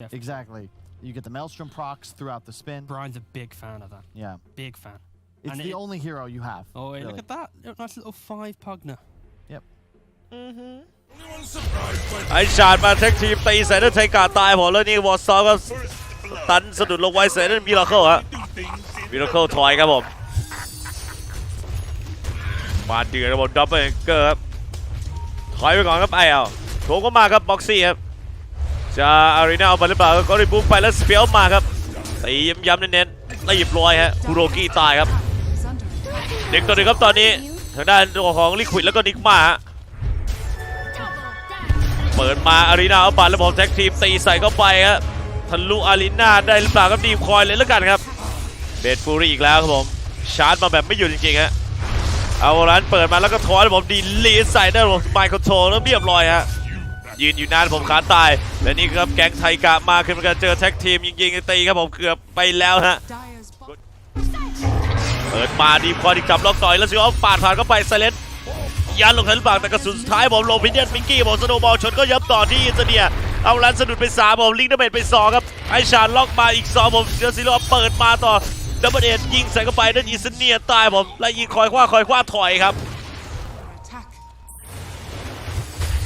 Yeah. Exactly. You get the Maelstrom procs throughout the spin. Brian's a big fan of that. Yeah. Big fan. It's And the it- only hero you have. Oh, hey, really. look at that. Look, Nice little five pugner. Yep. ไอชาดมาแท็กทีมตีใส่นั่นไทกาตายผมแล้วนี่วอร์ซอก็ตันสะดุดลงไว้ใส่นั่นมิราเคิลฮะมิราเคิลถอยครับผม มาเดือดครับผมดับเบิลเกอร์ครับถอยไปก่อนครับไอเอลโถงก็มาครับบ็อกซี่ครับ จะอารีนาเอาไปหรือเปล่าก็ได้บุกไปแล้วสเปียลมาครับตีย้ำๆเน้นๆรีบร้อยฮะคุโรกิตายครับเด็กตัวหนึงครับตอนนี้ทางด้านตัวของลิควิดแล้วก็นิกมาฮะเปิดมาอารีนาเอาบัตรแล้วผมแท็กทีมตีใส่เข้าไปครับทะลุอารีนาได้หรือเปล่าครับดีมคอยเลยแล้วกันครับเบดฟูรี่อีกแล้วครับผมชาร์จมาแบบไม่หยุดจริงๆฮะเอาร้านเปิดมาแล้วก็ถอยแล้วผมดีลีใส่ได้ผมไมค์คอนโทรลแล้วเรียบร้อยฮะ ยืนอยู่นานผมขาตาย และนี่ครับแก๊งไทกะมาขึ้นมาเจอแท็กทีมยิงๆตีครับผมเกือบไปแล้วฮะเปิดมาดีพอดีกลับล็อกต่อยแล้วสิว่าปาดผ่านเข้าไปไซเลนยันลงทันหรือเปล่าแต่กระสุนสุดท้ายผมลงพิเนียนมิกกี้ผมสโนบอลชนก็ยับต่อที่อินเตเนียเอาลันสะดุดไปสามผมลิงก์ดาเมจไปสองครับไอชาญล็อกมาอีกสองผมเจอซิโร่เปิดมาต่อดับเบิลเอ็ดยิงใส่เข้าไปนั่นอินเตเนียตายผมและยิงคอยคว้าคอยคว้าถอยครับ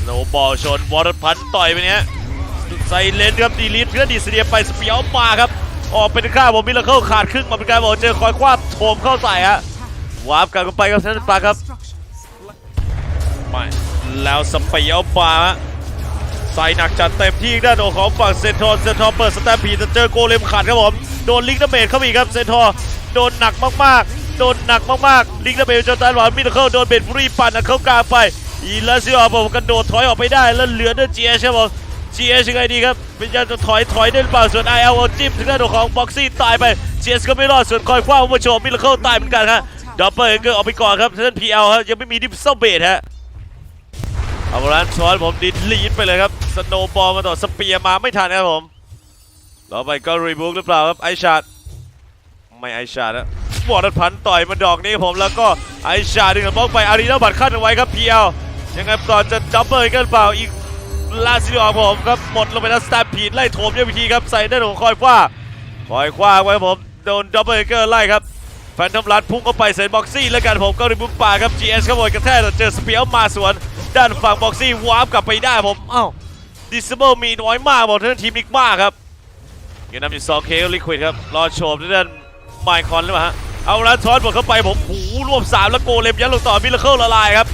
โนบอลชนวอร์พันต่อยไปเนี้ยไซเลนครับดีลิทเพื่อดีเซียไปสเปียวมาครับ ออกเป็นข้าผมมิลเลอร์ขาดครึ่งมาเป็นการบอกเจอคอยคว้าโถมเข้าใส่ฮะวาร์ปกลับไปครับท่านปาครับไม่แล้วสเปียวปาฮะใส่หนักจัดเต็มที่ด้านโอของฝั่งเซนทอร์เซนทอร์เปิดสแตมพีจะเจอโกเลมขาดครับผมโดนลิงก์ดาเมจเข้าไปอีกครับเซนทอร์โดนหนักมากๆ โดนหนักมากๆ ลิงก์ดาเมจจนตาหวานมิดเคิลโดนเบนฟรีปั่นเข้ากลางไป อีลาซิโอผมกระโดดถอยออกไปได้แล้วเหลือเด้อเจียใช่ไหมเจียยังไงดีครับเป็นยังจะถอยถอยได้หรือเปล่าส่วนไอเอลจิ้มถึงด้านของบ็อกซี่ตายไปเจียสก็ไม่รอดส่วนคอยคว้าผู้ชมมิดเคิลตายเหมือนกันฮะดับเบิลเกอร์ออกไปก่อนครับท่านพีเอลฮะยังไม่มีดิฟเซลเบดฮะเอาร้านช้อนผมดิดลีดไปเลยครับสโนบอลมาต่อสเปียร์มาไม่ทันครับผมต่อไปก็รีบุกหรือเปล่าครับไอชาดไม่ไอชาดนะบอดพันต่อยมาดอกนี้ผมแล้วก็ไอชาดดึงกับบล็อกไปอารีนาบัตรขั้นเอาไว้ครับพีเอล ยังไงต่อนจะดับเบิลกอร์หรือเปล่าอีกลาซิโอองผมครับหมดลงไปแล้วสแตมพีดไล่โถมด้วยวิธีครับใส่ได้ของคอยคว้าคอยคว้าไว้ผมโดนดับเบิลเกอร์ไล่ครับแฟนทอมรัดพุ่งเข้าไปเซนบ็อกซี่แล้วกันผมก็ริบุกป่าครับ GS ขโมยกระแทกแต่เจอสเปียวมาสวนด้านฝั่งบ็อกซี่วาร์ปกลับไปได้ผมเอ้าดิสเบิลมีน้อยมากบอกท่านทีมนิกมากครับยังนำอยู่2เคลิควิดครับรอโฉบด้านไมคอนหรือเปล่าฮะเอาละทอนบดเข้าไปผมหูรวบสามแล้วโกเลมยัดลงต่อมิลเคิลละลายครับ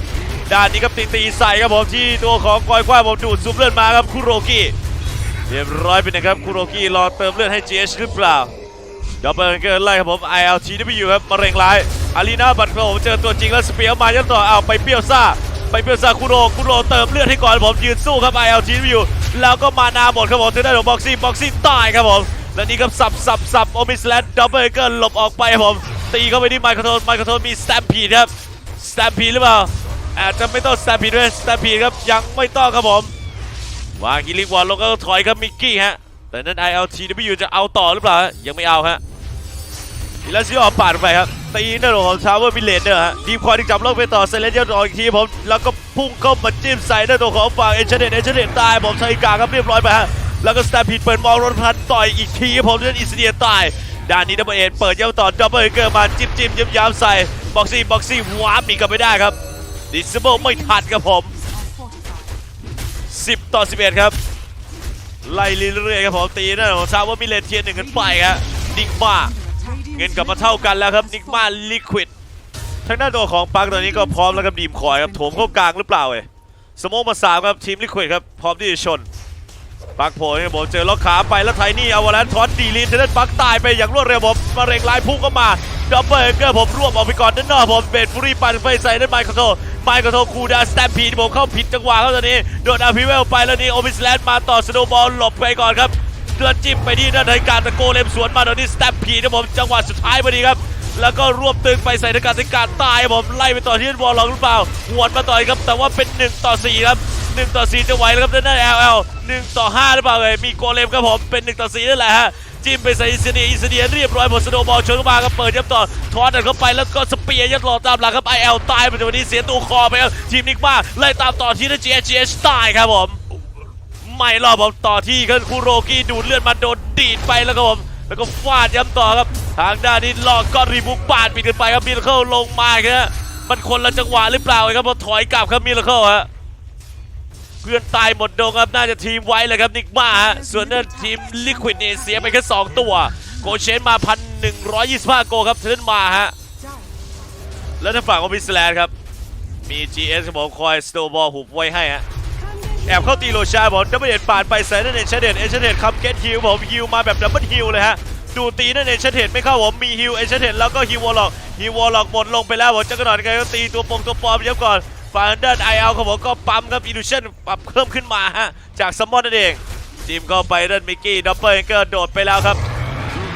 ด้านนี้ครับตีตีใส่ครับผมที่ตัวของกอยคว้าผมดูดซุปเลือดมาครับคุโรกิเรียบร้อยไปนะครับคุโรกิรอเติมเลือดให้ GS หรือเปล่าดับเบิลเกินไล่ครับผม ILTW ครับมะเร็งร้ายอารีนาบัตรผมเจอตัวจริงแล้วสเปียร์มายัดต่อเอาไปเปรี้ยวซ่าไปเปรี้ยวซ่าคุโรคุโรเติมเลือดให้ก่อนผมยืนสู้ครับ ILTW แล้วก็มานาหมดครับผมถึงได้ของบ็อกซี่บ็อกซี่ตายครับผมและนี่ครับสับสับสับโอมิสแลนดับเบิลเกินหลบออกไปครับผมตีเข้าไปที่ไมโครโทนไมโครโทนมีสแตมพีดครับสแตมพีดหรือเปล่า อาจจะไม่ต้องสแตมพีดด้วยสแตมพีดครับยังไม่ต้องครับผมวางกิลิกวอลลงก็ถอยครับมิกกี้ฮะแต่นั้น ILTW จะเอาต่อหรือเปล่ายังไม่เอาฮะอีลาซิโอปาดไปครับตีหน้าของชาวเวอร์มิเลนเนอร์ฮะดีพอที่จับโลกไปต่อเซเลนเยอร์ต่ออีกทีผมแล้วก็พุ่งเข้ามาจิ้มใส่หน้าตัวของฝั่งเอเจเดตเอเจเดตตายผมใช้กาครับเรียบร้อยไปฮะแล้วก็สแตมพีดเปิดมองรถพันต่อยอีกทีผมเล่นอิสเดียตายด้านนี้ดับเบิลเอ็นเปิดย้ำต่อดับเบิลเกอร์มาจิ้มจิ้มย้ำย้ำใส่บ็อกซี่บ็อกซี่วาร์ปอีกก็ไม่ได้ครับ ดิสเบิลไม่ทันครับผม 10 ต่อ 11 ครับ ไล่เรื่อยๆครับผมตีหน้าของชาววอร์มิเลนเทียนหนึ่งกันไปครับนิกมาเงินกลับมาเท่ากันแล้วครับนิกมาลิควิดทางด้านตัวของปักตอนนี้ก็พร้อมแล้วครับดีมคอยครับโถมเข้ากลางหรือเปล่าเอ้ยสโมกมาสามครับทีมลิควิดครับพร้อมที่จะชนปักโผล่ครับผมเจอล็อกขาไปแล้วไทนี่เอาวาแลนทอนดีลีทางด้านปักตายไปอย่างรวดเร็วผมมาเร่งลายพุ่งเข้ามาดับเบิลเกอร์ผมรวบออกไปก่อนด้านนอกผมเบดฟูรี่ปั่นไฟใส่ด้านไมค์คอนโทร ไมค์คอนโทรคูดาสแตมพีดผมเข้าผิดจังหวะครับตอนนี้โดนอาพิเวลไปแล้วนี่โอมิสแลนด์มาต่อสโนบอลหลบไปก่อนครับเดือนจิ้มไปที่ด้านในการตะโกเลมสวนมาโดนที่สแตมพีนะผมจังหวะสุดท้ายพอดีครับแล้วก็รวบตึงไปใส่ในการในการตายครับผมไล่ไปต่อที่วอลล็อกหรือเปล่าหวนมาต่อยครับแต่ว่าเป็น 1 ต่อ 4 ครับ 1 ต่อ 4 จะไหวแล้วครับด้านหน้า LL 1 ต่อ 5 หรือเปล่าเอ่ยมีโกเลมครับผมเป็น 1 ต่อ 4 นั่นแหละฮะ จิ้มไปใส่อินเดียอินเดียเรียบร้อยหมดสโนบอลชนเข้ามาครับเปิดยับต่อทอดเข้าไปแล้วก็สเปียร์ยัดหลอตามหลังครับ IL ตายไปในวันนี้เสียตัวคอไปครับทีมนิกมาไล่ตามต่อที่นั่น GH ตายครับผมไม่รอบผมต่อที่ครับคูโรกิดูดเลือดมาโดนดีดไปแล้วครับผมแล้วก็ฟาดย้ำต่อครับ ทางด้านนี้ลอกก็รีบุกปาดปิดกันไปครับมิลเคิลลงมาครับมันคนละจังหวะหรือเปล่าครับพอถอยกลับครับมิลเคิลฮะ เพื่อนตายหมดดงครับน่าจะทีมไว้เลยครับนิกมาฮะส่วนนั่นทีมลิควิดเนี่ยเสียไปแค่2ตัวโกเชนมาพันหนึ่งร้อยยี่สิบห้าโกครับเทิร์นมาฮะแล้วทางฝั่งของพิสแลนด์ครับ มี GS ครับผมคอยสโตบอลหุบไว้ให้ฮะแอบเข้าตีโรชาผมดับเบิลเดนปาดไปใส่นั่นเองเชเดนเอเชเดนคัมเกตฮิลผมฮิลมาแบบดับเบิลฮิลเลยฮะดูตีนั่นเองเชเดนไม่เข้าผมมีฮิลเอเชเดนแล้วก็ฮิววอลล็อกฮิววอลล็อกหมดลงไปแล้วผมจะกระโดดกันก็ตีตัวปงตัวปลอมเดี๋ยวก่อน ฝั่งด้านไอเอลครับผมก็ปั๊มครับอิลูชันปรับเพิ่มขึ้นมาฮะจากซัมอนนั่นเองทีมก็ไปเด้านมิกกี้ดับเบิลเกอร์โดดไปแล้วครับ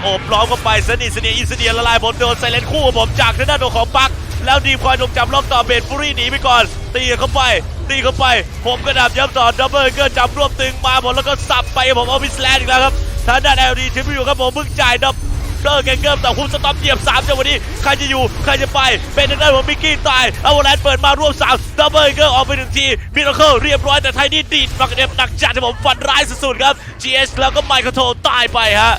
โอบล้อมเข้าไปสนิทเสนียอินเสเนียละลายผมโดนไซเลนคู่กับผมจากทางด้านตัวของปัก แล้วดีมคอยลงจับรอบต่อเบดฟูรี่หนีไปก่อน ตีเข้าไป ตีเข้าไป ผมกระดับย้ำต่อดับเบิลเกอร์จับรวบตึงมาผมแล้วก็สับไปผมเอาพิสแลนด์อีกแล้วครับทางด้านเอลดีทีมอยู่ครับผมเพิ่งจ่ายดับ เกอร์แกงเกิร์แต่คุมสต็อปเหยียบ3จังหวะนี้ใครจะอยู่ใครจะไปเป็นทางด้านของมิกกี้ตายเอาแลนเปิดมาร่วบสามดับเบิลเกอร์ออกไปหนึ่งทีมิราเคิลเรียบร้อยแต่ไทยนี่ดีดปักเด็บหนักจัดที่ผมฟันร้ายสุดๆครับ GS แล้วก็ไมเคิลโทตายไปฮะ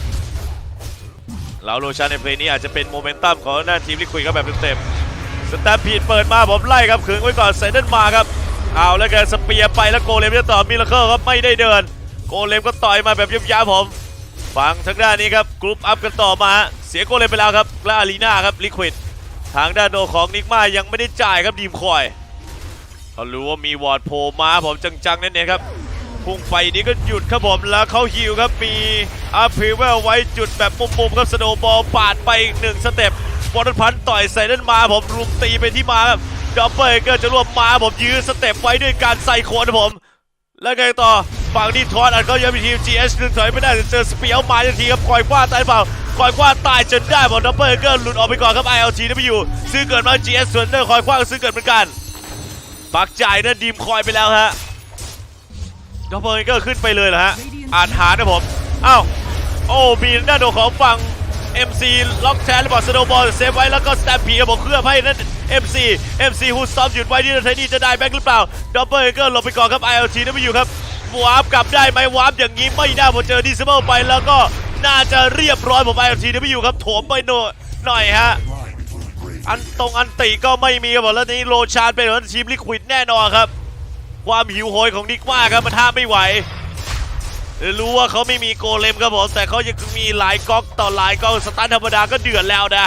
แล้วโรชาในเพลย์นี้อาจจะเป็นโมเมนตัมของหน้าทีมที่คุยกันแบบเต็มๆสแตมพีดเปิดมาผมไล่ครับขึงไว้ก่อนใส่เดินมาครับเอาแล้วกันสเปียร์ไปแล้วโกเลมจะต่อมิลเคิลครับไม่ได้เดิน โกเลมก็ต่อยมาแบบยับๆผม ฝั่งทางด้านนี้ครับกรุ๊ปอัพกันต่อมาเสียโกเลมไปแล้วครับและอารีนาครับลิควิดทางด้านโดของนิกมายังไม่ได้จ่ายครับดีมคอยเขารู้ว่ามีวอร์ดโผล่มาผมจังๆนั่นเองครับพุ่งไปนี้ก็หยุดครับผมแล้วเขาฮิวครับมีอาร์พิเวลไว้จุดแบบมุมๆครับสโนบอลปาดไปอีกหนึ่งสเต็ปบอลพันต่อยใส่นั่นมาผมรุมตีไปที่มาครับดับเบิลเกอร์จะรวมมาผมยื้อสเต็ปไว้ด้วยการใส่โคนครับผม แล้วไงต่อ ฝั่งนี้ทอนอัดเขายังมีทีม GS หนึ่งถอยไม่ได้เจอสเปียวมาทันทีครับคอยคว้าตายเปล่าคอยคว้าตายจนได้ผมดับเบิลเกอร์หลุดออกไปก่อนครับ ILG นั่นไปอยู่ซื้อเกิดมา GS ส่วนเนอร์คอยคว้าซื้อเกิดเหมือนกันปักจ่ายนั่นดีมคอยไปแล้วฮะดับเบิลเกอร์ขึ้นไปเลยเหรอฮะอ่านหานะผมอ้าวโอ้มีด้าโดของฝั่ง MC ล็อกแทนหรือเปล่าสโนบอลเซฟไว้แล้วก็สแตมพีรับผมเคลื่อบให้นั่น MC MC ฮูดซอมหยุดไว้ที่ไทนี่จะได้แบ็คหรือเปล่าดับเบิลเกอร์หลบไปก่อนครับ ILT นั่นไม่อยู่ครับ วาร์ปกลับได้ไหมวาร์ปอย่างนี้ไม่ได้ผมเจอดิสเบิลไปแล้วก็น่าจะเรียบร้อยผม ILT นั่นไม่อยู่ครับโถมไปหน่อยหน่อยฮะอันตรงอันติก็ไม่มีครับผมแล้วนี้โรชานเป็นของทีมลิควิดแน่นอนครับ ความหิวโหยของนิกมาครับมันห้าไม่ไหว รู้ว่าเขาไม่มีโกเลมครับผมแต่เขายังมีหลายก๊อกต่อหลายก๊อกสตันธรรมดาก็เดือดแล้วนะ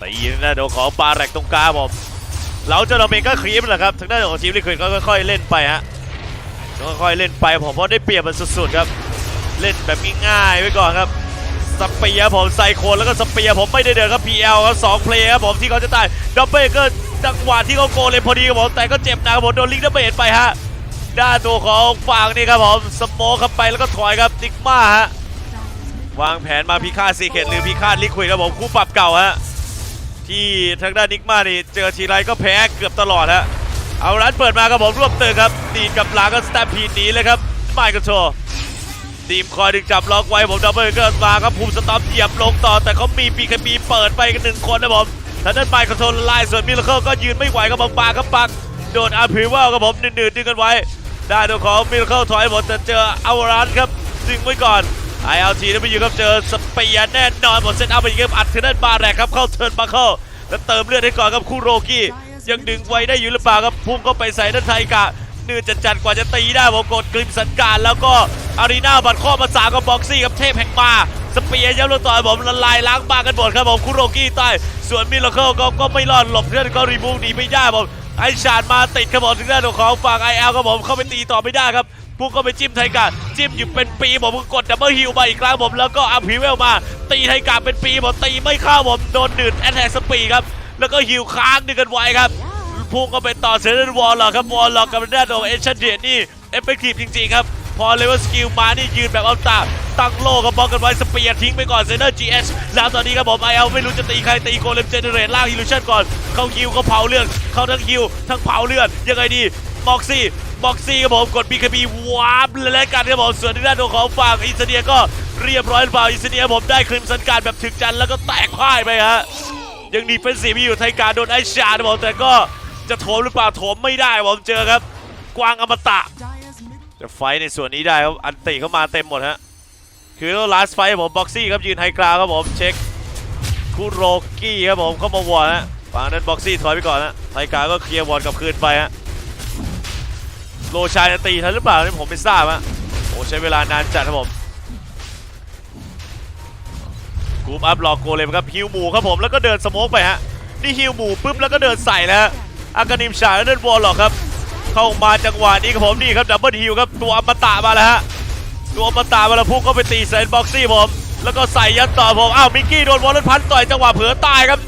ตีนะเดี๋ยวของปาแรกตรงกลางผมเราจะเราเองก็ครีมแหละครับทางด้านของทีมลิควิดก็ค่อยๆเล่นไปฮะ ค่อยๆเล่นไปผมเพราะได้เปรียบมันสุดๆครับ เล่นแบบง่ายๆไว้ก่อนครับสเปียผมไซโคนแล้วก็สเปียผมไม่ได้เดินครับ PL ครับสองเพลย์ครับผมที่เขาจะตายดับเบิลก็จังหวะที่เขาโกนเลยพอดีครับผมแต่ก็เจ็บหนะครับผมโดนลิงดับเบิลไปฮะด้านตัวของฝั่งนี่ครับผมสโมคเข้าไปแล้วก็ถอยครับนิกมาฮะวางแผนมาพิฆาตซีเคตหรือพิฆาตลิควิดครับผมคู่ปรับเก่าฮะที่ทางด้านนิกมานี่เจอทีไรก็แพ้เกือบตลอดฮะ เอาร้านเปิดมาครับผมรวบตึงครับตีกับหลังก็สแตมพีดหนีเลยครับไม่กระโชทีมคอยดึงจับล็อกไว้ผมดับเบิลเกิร์มาครับภูมิสต็อปเหยียบลงต่อ แต่เขามีปีคบีเปิดไปกันหนึ่งคนนะผมทางด้านไปคอนโทรลไล่ส่วนมิลเคิลก็ยืนไม่ไหวกับบางปาครับปักโดนอาร์พิวเวลครับผมหนืดๆดึงกันไว้ ได้ตัวของมิลเคิลถอยหมดแต่เจออาวรันครับดึงไว้ก่อนไอเอลทีนั้นไปอยู่ครับเจอสเปียร์แน่นอนหมดเซตอัพไปยิงครับอัดทางด้านบาแรกครับเข้าเทิร์นบัคเคิลแล้วเติมเลือดให้ก่อนครับคู่โรกี้ ยังดึงไว้ได้อยู่หรือเปล่าครับพุ่งเข้าไปใส่ด้านไทยกะนืดจัดกว่าจะตีได้ผมกดกริมสันการแล้วก็อารีนาบัตรข้อมาสากับบ็อกซี่กับเทพแห่งมาสเปียร์ย้ำลงต่อยผมละลายล้างบางกันหมดครับผมคุโรกี้ใต้ส่วนมิลเคิลก็ก็ไม่รอดหลบเพื่อนก็รีมูฟหนีไม่ได้ผมไอชาดมาติดครับผมถึงด้านของฝั่งไอเอลครับผมเข้าไปตีต่อไม่ได้ครับพุ่งเข้าไปจิ้มไทกาจิ้มอยู่เป็นปีผมกดดับเบิลฮิลมาอีกครั้งผมแล้วก็อัพฮิเวลมา ตีไทกาเป็นปีผมตีไม่เข้าผมโดนดืดแอตแทกสปีครับ แล้วก็ฮิวค้างดึงกันไว้ครับพุ่งก็ไปต่อเซนวอลล็อกครับวอลล็อกกับด้านของเอชเดียนี่เอฟเฟกตีฟจริงๆครับ พอเลเวลสกิลมานี่ยืนแบบเอาตาตั้งโลกับบล็อกกันไว้สเปียร์ทิ้งไปก่อนเซนเนอร์จีเอชแล้วตอนนี้ครับผมไอเอลไม่รู้จะตีใครตีโกเลมเจเนเรตล่างฮิลูชันก่อน เขาฮิวเขาเผาเลือดเขาทั้งฮิวทั้งเผาเลือดยังไงดีบ็อกซี่บ็อกซี่ครับผมกดบีคบีวาร์ปและกันครับผมส่วนทางด้านของฝั่งอินเดียก็เรียบร้อยหรือเปล่าอินเดียผมได้คริมสันการแบบถึกจันแล้วก็แตกพ่ายไปฮะ ยังดีเฟนซีฟอยู่ไทยการโดนไอชาร์นะผมแต่ก็จะโถมหรือเปล่าโถมไม่ได้ผมเจอครับ กวางอมตะ จะไฟในส่วนนี้ได้ครับอันติเข้ามาเต็มหมดฮะคือลาสไฟผมบ็อกซี่ครับยืนไฮกราวครับผมเช็คคุโรกี้ครับผมเข้ามาวอร์ฮะฝั่งนั้นบ็อกซี่ถอยไปก่อนฮะไฮกราก็เคลียร์วอร์กับคืนไปฮะโลชายจะตีทันหรือเปล่านี่ผมไม่ทราบฮะโอ้ใช้เวลานานจัดครับผม รูปอัพรอโกเลมครับฮิวหมูครับผมแล้วก็เดินสโมกไปฮะนี่ฮิวหมูปุ๊บแล้วก็เดินใส่แล้วอากานิมชาแล้วเดินวอลหรอกครับ เข้ามาจังหวะนี้ครับผมนี่ครับดับเบิลฮิวครับตัวอมตะมาแล้วฮะตัวอมตะมาแล้วพุ่งเข้าไปตีเซนบ็อกซี่ผม แล้วก็ใส่ยัดต่อผมอ้าวมิกกี้โดนวอลเลนพันต่อยจังหวะเผลอตายครับ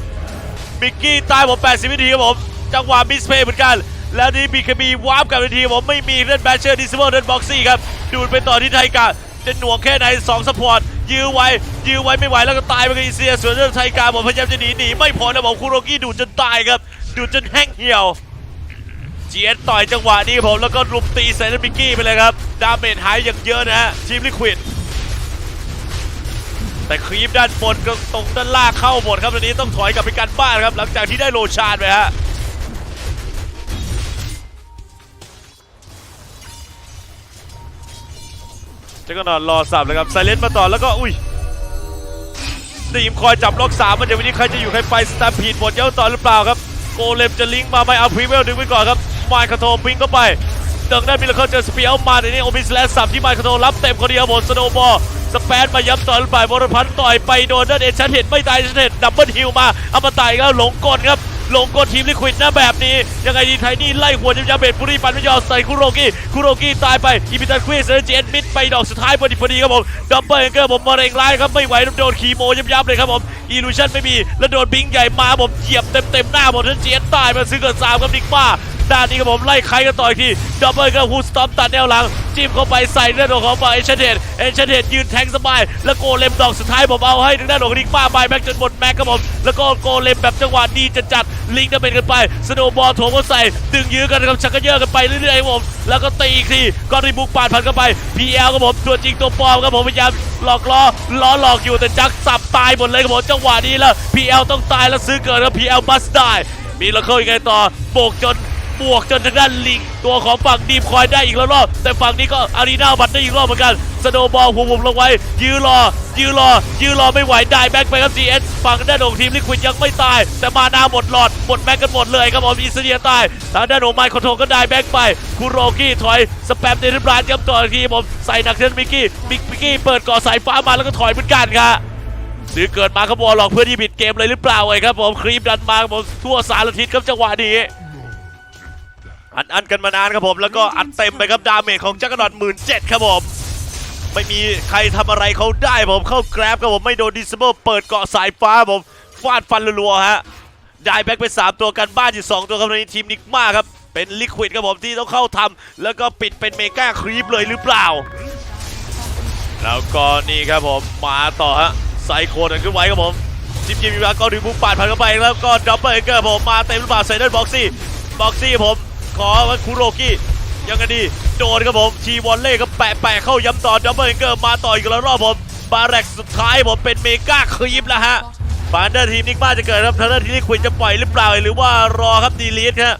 มิกกี้ตายผม80วินาทีครับผมจังหวะมิสเพย์เหมือนกันแล้วนี่บีคบีวาร์ปกับนาทีผมไม่มีเล่นแบชเชอร์ดิสเบอร์เล่นบ็อกซี่ครับดูดไปต่อที่ไทกา จะหน่วงแค่ไหน2สปอร์ตยื้อไว้ยื้อไว้ไม่ไหวแล้วก็ตายไปกับอีเซียส่วนเรื่องไทกาผมพยายามจะหนีหนีไม่พอนะผมคุโรกิดูดจนตายครับ ดูดจนแห้งเหี่ยวเจียนต่อยจังหวะนี้ผมแล้วก็รุมตีใส่นันมิกกี้ไปเลยครับ ดาเมจหายอย่างเยอะนะฮะทีมลิควิดแต่ครีปด้านบนก็ตรงด้านล่างเข้าหมดครับตอนนี้ต้องถอยกลับไปกันบ้านครับ หลังจากที่ได้โลชานไปฮะ จะก็นอนรอสับเลยครับไซเลนมาต่อแล้วก็อุ้ยดีมคอยจับล็อกสามมันเดี๋ยววันนี้ใครจะอยู่ใครไปสตาร์พีดหมดเย้าต่อหรือเปล่าครับโกเลมจะลิงก์มาไม่เอาพรีเวลดึงไว้ก่อนครับมค์คาโทพิงเข้าไปเดิงได้มิลเคิลเจอสเปียลมาแต่นี่โอมิสแลสสับที่มค์คาโทรับเต็มคนเดียวหมดสโนบอลสเปนมาย้ำต่อหรือเปล่าบอลพันต่อยไปโดนนั่นเองชันเห็นไม่ตายชันเห็นดับเบิลฮิลมาเอามาตายแล้วหลงกลครับ ลงกลทีมลิควิดนะแบบนี้ ยังไงดีไทนี่ไล่หัวจิมจาเบ็ดปุรีปันไม่ยอมใส่คุโรกิคุโรกิตายไปอีพิตันควีสเจนมิดไปดอกสุดท้ายพอดีพอดีครับผมดับเบิลเกอร์ผมมาเร็งร้ายครับไม่ไหวโดนคีโมยับยับๆเลยครับผมอีลูชั่นไม่มีแล้วโดนบิงใหญ่มาผมเหยียบเต็มเต็มๆหน้าหมดทั้งเจนตายมาซื้อเกิดสามครับนิกมา ด้านนี้ครับผมไล่ใครกันต่ออีกทีดับเบิลกอร์ฮูสตอมตัดแนวหลังจิ้มเข้าไปใส่เลือดของฝั่งเอชเดตเอชเดยืนแทงสบาย แล้วโกเลมดอกสุดท้ายผมเอาให้ทางด้านของนิกมาไปแม็กจนหมดแม็กครับผมแล้วก็โกเลมแบบจังหวะดีจัดจัดลิงก์ดาเมจกันไปสโนว์บอลโถมก็ใส่ดึงยื้อกันครับชักกระเยอะกันไปเรื่อยๆครับผมแล้วก็ตีอีกทีก็รีบุกปาดพันเข้าไป PL ครับผมตัวจริงตัวปลอมครับผมพยายามหลอกล้อล้อหลอกอยู่แต่จักสับตายหมดเลยครับผมจังหวะนี้แล้ว PL ต้องตายแล้วซื้อเกิดแล้ว PL บัสได้มีล้วเข้ายังไงต่อโบกจน บวกจนทางด้านลิง ตัวของฝั่งดีมคอยได้อีกแล้วรอบ แต่ฝั่งนี้ก็อารีนาบัตได้อีกรอบเหมือนกันสโนบอลหัวผมลงไว้ ยื้อรอ ยื้อรอ ยื้อรอไม่ไหวได้แบ็คไปครับ GS ฝั่งด้านของทีมลิควิดยังไม่ตาย แต่มานาหมดหลอด หมดแม็กกันหมดเลยครับผมอิสเดียตายทางด้านของไมค์คอนโทรก็ได้แบ็คไปคุโรกี้ถอยสแปมเดนบรานครับต่ออีกทีผมใส่หนักเทนมิกกี้มิกกี้เปิดก่อสายฟ้ามาแล้วก็ถอยเหมือนกันครับหรือเกิดมาขบวหลอกเพื่อที่บิดเกมเลยหรือเปล่าเอ่ยครับผมครีมดันมาครับผมทั่วสารทิศครับจังหวะนี้ อัดอันกันมานานครับผมแล้วก็อัดเต็มไปครับดาเมจของจักรดอนหมื่นเจ็ดครับผมไม่มีใครทำอะไรเขาได้ผมเข้าแกร็บครับผมไม่โดนดิสเบิลเปิดเกาะสายฟ้าผมฟาดฟันรัวๆฮะได้แบ็กไป 3 ตัวกันบ้านอยู่ 2 ตัวครับในทีมนิกมาครับ เป็นลิควิดครับผมที่ต้องเข้าทำแล้วก็ปิดเป็นเมกาครีปเลยหรือเปล่า แล้วก็นี่ครับผมมาต่อฮะไซโคนขึ้นไว้ครับผมจิมจิมมีมาก็ดึงบุกปาดผ่านเข้าไปแล้วก็ดับเบิลเกอร์ผมมาเต็มหรือเปล่าใส่ด้านบ็อกซี่บ็อกซี่ผม ขอว่าคุโรกิยังไงดีโดนครับผมทีวอลเล่ก็แปะแปะเข้าย้ำต่อดับเบิลเกอร์มาต่ออีกแล้วรอบผมบาแร็กสุดท้ายผมเป็นเมกาครีปแล้วฮะฟานเดอร์ทีมนิกมาจะเกิดครับทางด้านทีมนี้ควรจะปล่อยหรือเปล่าหรือว่ารอครับดีลีทฮะ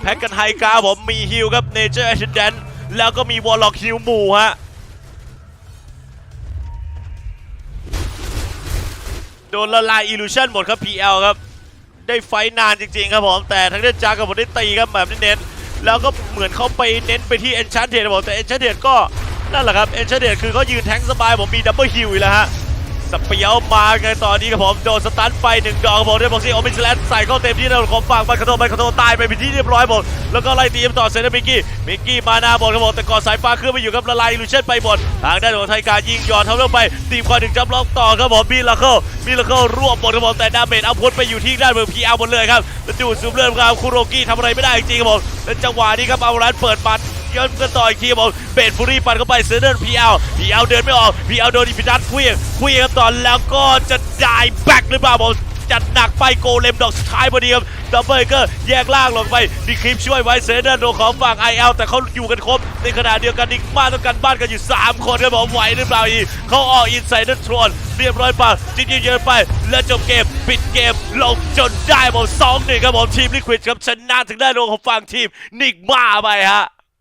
แพ็กกันไฮกาผมมีฮิลครับเนเจอร์แอชเดนแล้วก็มีวอลล็อกฮิลหมู่ฮะโดนละลายอิลูชันหมดครับ PL ครับ ได้ไฟนานจริงๆครับผมแต่ทั้งเดนจากับผมได้ตีครับแบบเน้นๆแล้วก็เหมือนเขาไปเน้นไปที่เอนชันเทดผมแต่เอนชันเทดก็นั่นแหละครับเอนชันเทดคือเขายืนแทงสบายผมมีดับเบิลฮิลอีกแล้วฮะ สเปียวมาไงตอนนี้ครับผมโดนสตันไปหนึ่งดอกครับผมเรียบร้อยซี่โอมิสแลนใส่เข้าเต็มที่แล้วของฝั่งบัคคาโตบัคคาโตตายไปเป็นที่เรียบร้อยหมดแล้วก็ไล่ตีมต่อเซนต์มิกกี้มิกกี้มาหน้าบอลครับผมแต่ก่อนสายฟ้าขึ้นไปอยู่กับละลายลูเชนไปหมดทางด้านของไทยการยิงหยอดท่าเรื่องไปตีมคอยถึงจับล็อกต่อครับผมมีลาเคิลมีลาเคิลรวบหมดครับผมแต่ดาเมจเอาพ้นไปอยู่ที่ด้านเมืองพีอาหมดเลยครับแล้วดูซูมเลือดครับคุโรกิทำอะไรไม่ได้จริงครับผมแล้วจังหวะนี้ครับเอาร้านเปิดปัด ย้อนกันต่ออีกทีบผมเบนฟูรี่ปัดเข้าไปเซเดอร์พีเอลพีเอลเดินไม่ออกพีเอลโดนอิพิทัศน์คุยคุยครับตอนแล้วก็จะจ่ายแบ็กหรือเปล่าผมจัดหนักไปโกเลมดอกสุดท้ายพอดีครับดับเบิลเกอร์แยกล่างลงไปดีคลิปช่วยไว้เซเดอร์โดนของฝั่ง IL แต่เขาอยู่กันครบ ในขณะเดียวกันนิกมาต้องกันบ้านกันอยู่ 3 คนครับผมไหวหรือเปล่าอีกเขาออกอินไซเดอร์ทรอนเรียบร้อยป่ะจริงๆเยอะไป แล้วจบเกม ปิดเกม ลงจนได้ผมสองหนึ่งครับผมทีมลิควิดครับชนะถึงได้ลงของฝั่งทีมนิกมาไปฮะ